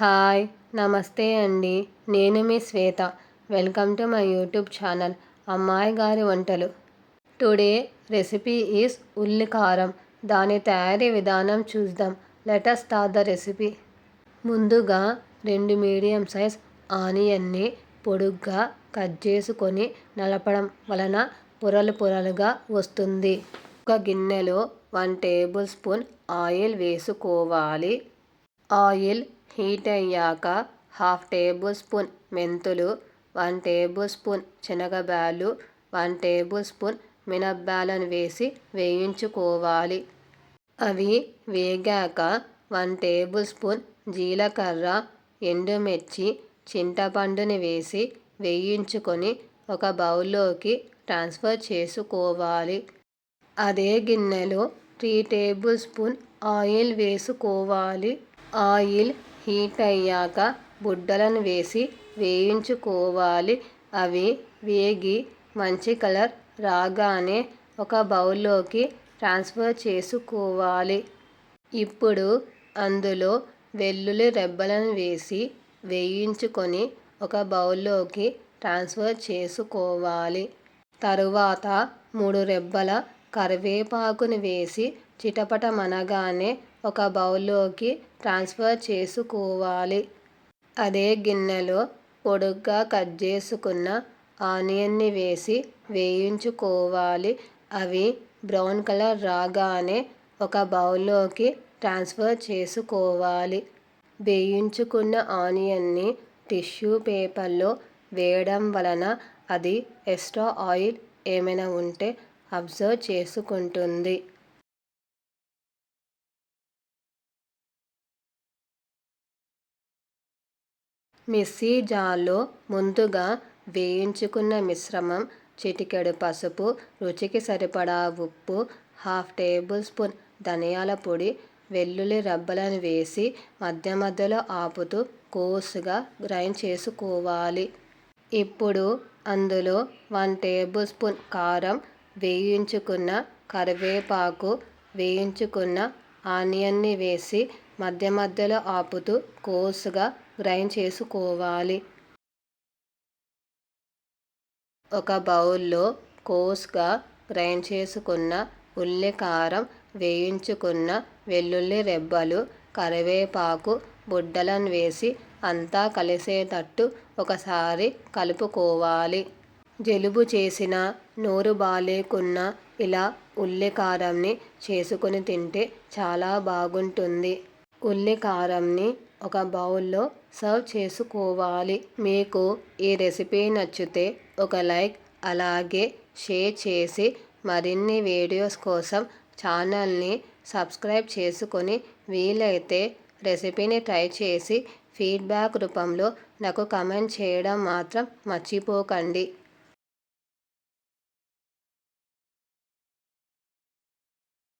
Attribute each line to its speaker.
Speaker 1: Hi నమస్తే అండి. నేను మీ Shweta. Welcome to my YouTube channel అమ్మాయి గారి వంటలు. టుడే రెసిపీ ఈజ్ ఉల్లి కారం. దాని తయారీ విధానం చూద్దాం. Let us start the recipe. ముందుగా రెండు మీడియం సైజ్ ఆనియన్ని పొడుగ్గా కట్ చేసుకొని నలపడం వలన పొరలు పొరలుగా వస్తుంది. ఒక గిన్నెలో వన్ టేబుల్ స్పూన్ ఆయిల్ వేసుకోవాలి. ఆయిల్ హీట్ అయ్యాక హాఫ్ టేబుల్ స్పూన్ మెంతులు వన్ టేబుల్ స్పూన్ శనగబ్యాలు వన్ టేబుల్ స్పూన్ మినప్పాలను వేసి వేయించుకోవాలి. అవి వేగాక వన్ టేబుల్ స్పూన్ జీలకర్ర ఎండుమిర్చి చింతపండుని వేసి వేయించుకొని ఒక బౌల్లోకి ట్రాన్స్ఫర్ చేసుకోవాలి. అదే గిన్నెలో త్రీ టేబుల్ స్పూన్ ఆయిల్ వేసుకోవాలి. ఆయిల్ హీట్ అయ్యాక బుడ్డలను వేసి వేయించుకోవాలి. అవి వేగి మంచి కలర్ రాగానే ఒక బౌల్లోకి ట్రాన్స్ఫర్ చేసుకోవాలి. ఇప్పుడు అందులో వెల్లుల్లి రెబ్బలను వేసి వేయించుకొని ఒక బౌల్లోకి ట్రాన్స్ఫర్ చేసుకోవాలి. తరువాత మూడు రెబ్బల కరివేపాకును వేసి చిటపటమనగానే ఒక బౌల్లోకి ట్రాన్స్ఫర్ చేసుకోవాలి. అదే గిన్నెలో పొడుగ్గా కట్ చేసుకున్న ఆనియన్ని వేసి వేయించుకోవాలి. అవి బ్రౌన్ కలర్ రాగానే ఒక బౌల్లోకి ట్రాన్స్ఫర్ చేసుకోవాలి. వేయించుకున్న ఆనియన్ని టిష్యూ పేపర్లో వేయడం వలన అది ఎక్స్ట్రా ఆయిల్ ఏమైనా ఉంటే అబ్జర్వ్ చేసుకుంటుంది. మిక్సీ జార్లో ముందుగా వేయించుకున్న మిశ్రమం చిటికెడు పసుపు రుచికి సరిపడా ఉప్పు హాఫ్ టేబుల్ స్పూన్ ధనియాల పొడి వెల్లుల్లి రబ్బలను వేసి మధ్య మధ్యలో ఆపుతూ కోసుగా గ్రైండ్ చేసుకోవాలి. ఇప్పుడు అందులో వన్ టేబుల్ స్పూన్ కారం వేయించుకున్న కరివేపాకు వేయించుకున్న ఆనియన్ని వేసి మధ్య మధ్యలో ఆపుతూ కోసుగా గ్రైండ్ చేసుకోవాలి. ఒక బౌల్లో కోస్గా గ్రైండ్ చేసుకున్న ఉల్లి కారం వేయించుకున్న వెల్లుల్లి రెబ్బలు కరివేపాకు బుడ్డలను వేసి అంతా కలిసేటట్టు ఒకసారి కలుపుకోవాలి. జలుబు చేసిన నోరు బాలేకున్న ఇలా ఉల్లి కారంని చేసుకుని తింటే చాలా బాగుంటుంది. ఉల్లి కారంని ఒక బౌల్లో సర్వ్ చేసుకోవాలి. మీకు ఈ రెసిపీ నచ్చితే ఒక లైక్ అలాగే షేర్ చేసి మరిన్ని వీడియోస్ కోసం ఛానల్ని సబ్స్క్రైబ్ చేసుకొని వీలైతే రెసిపీని ట్రై చేసి ఫీడ్బ్యాక్ రూపంలో నాకు కమెంట్ చేయడం మాత్రం మర్చిపోకండి.